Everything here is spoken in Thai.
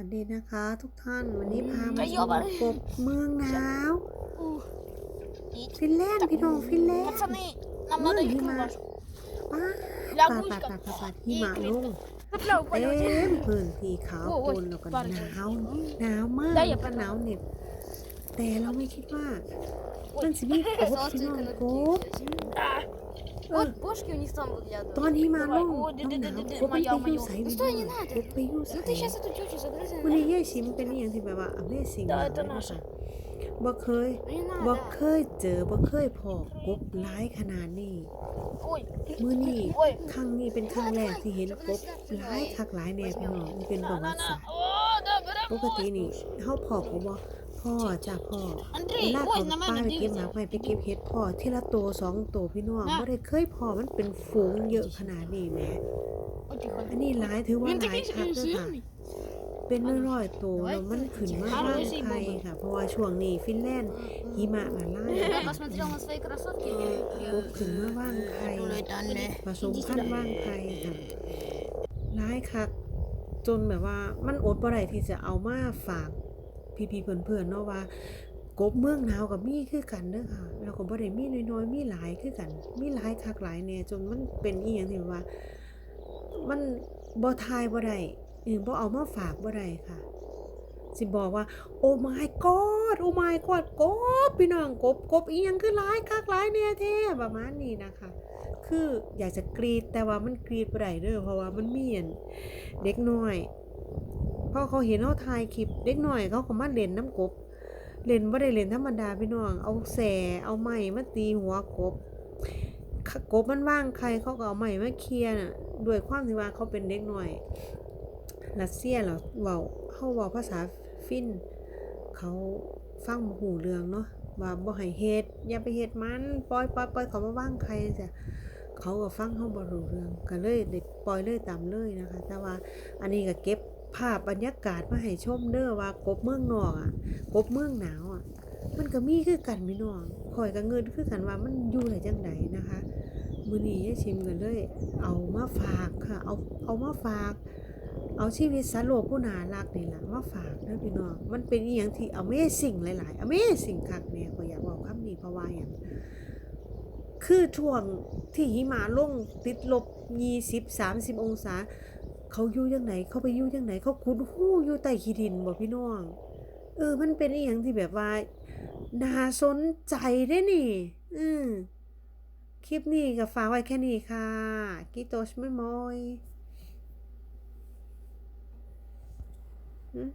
วัสดีนะคะ ทุกท่านวันนี้พามาชมกบเมืองหนาวฟินแลนด์พี่น้องฟินแลนด์เมืองหิมะป้าปัดป้าปัดป้าพี่หมาลงเต็มพื้นที่ขาวปนแล้วก็หนาวหนาวมากแล้วก็หนาวเหน็บแต่เราไม่คิดว่ามันสิมีกบพี่น้องกบ Вот бошки у них там выглядывают. ตอนหิมะล Давай. ง О, น้ำหนาว ды-ды-ды-ды, กบมัน моя, ไปอยู่ моя. ใส่ Ну พี่ стой, น้ не อง надо. กบไปอยู่ Ну ใส่ ты сейчас эту тетю загрызи. วันนี้ย่าชิมเป็นอหย่างที่แบบว่า Amazing ได้ มาก ตัว เลย น่า นะ สน คะบ่เคย Не บ่ надо. เคยเจอบ่เคยพอกบหลายขนาดนี้ Ой, มื้อนี้ ой. ครั้งนี้เป็นครั้งแรกที่เห็นกบหลายคักหลายแน่พี่น้องมันเป็นประวัติศาสตร์ О, да, берем. ปกตินี่เฮาพอกบบ่ พ่อจ้าพ่ออัลากของป้าไปเก็บหมาไปไปเก็บเห็ดพ่อที่ละตัวสองตัวพี่น้องไม่ได้เคยพ่อมันเป็นฝูงเยอะขนาดนี้แม่อันนี้หลายถือว่าหลายคักเลยค่ะเป็นร้อยตัวแล้วมันขึ้นมากไทยค่ะ เพราะว่าช่วงนี้ฟินแลนด์หิมะมาล่าปุ๊ขึ้นมาว่างไทยผสมพันว่างไทยค่ะร้ายคักจนแบบว่ามันอดบ่ไรที่จะเอามาฝาก พี่ๆเพื่อนๆเนาะว่ากบเมืองหนาวกับมีคือกันเด้อค่ะแล้วก็บ่ได้มีน้อยๆมีหลายคือกัน มีหลายคักหลายแน่จนมันเป็นอีหยังที่ว่า มันบ่ทายบ่ได้เออบ่เอามาฝากบ่ได้ค่ะ สิบอกว่า โอ้ my god โอ้ my god กบพี่น้องกบกบอีหยังคือหลายคักหลายแน่แท้ประมาณนี้นะคะคืออยากจะกรีดแต่ว่ามันกรีดบ่ได้เด้อเพราะว่ามันมีอันเด็กน้อย พอเขาเห็นเฮาถ่ายคลิปเด็กหน้อยเขาก็มาเล่นน้ำกบ เล่นบ่ได้เล่นธรรมดาพี่น้อง เอาแสเอาไม้มาตีหัวกบ กบมันว่างใครเขาก็เอาไม้มาเคลียร์น่ะด้วยความที่ว่าเขาเป็นเด็กหน้อยรัสเซียเหรอเว้าเฮาเว้าภาษาฟินเขาฟังบ่ฮู้เรืองเนาะว่าบ่ให้เฮ็ดอย่าไปเฮ็ดมันปล่อยปล่อยปล่อยเขามาว่างใครจ้ะเขาก็ฟังเฮาบ่รู้เรื่องก็เลยได้ปล่อยเลยตามเลยนะคะ แต่ว่าอันนี้ก็เก็บ ภาพบรรยากาศมาให้ชมเด้อว่ากบเมืองนอกอะกบเมืองหนาวอะ มันก็มีคือกันพี่น้องข่อยก็เงินคือกันว่ามันอยู่ได้จังไดนนะคะมือนี้ยชิมกันเลย เอามาฝากค่ะเอาเอามาฝาก เอาชีวิตสัตว์โลกผู้น่ารักนี่ล่ะมาฝากเด้อพี่น้องมันเป็นอีหยังที่ Amazing หลายๆ Amazing คักแน่ก็อยากบอกคำนี้เพราะว่าหยังคือช่วงที่หิมะลงติดลบ20 30องศา เขาอยู่ยังไหนเขาไปอยู่ยังไหนเขาขุดหู้อยู่ใต้ขี้ดินบอกพี่น้อง เออ มันเป็นอีหยังที่แบบว่าน่าสนใจได้นี่ อืมคลิปนี้ก็ฝากไว้แค่นี้ค่ะกิโตชไม่มอย Hmm?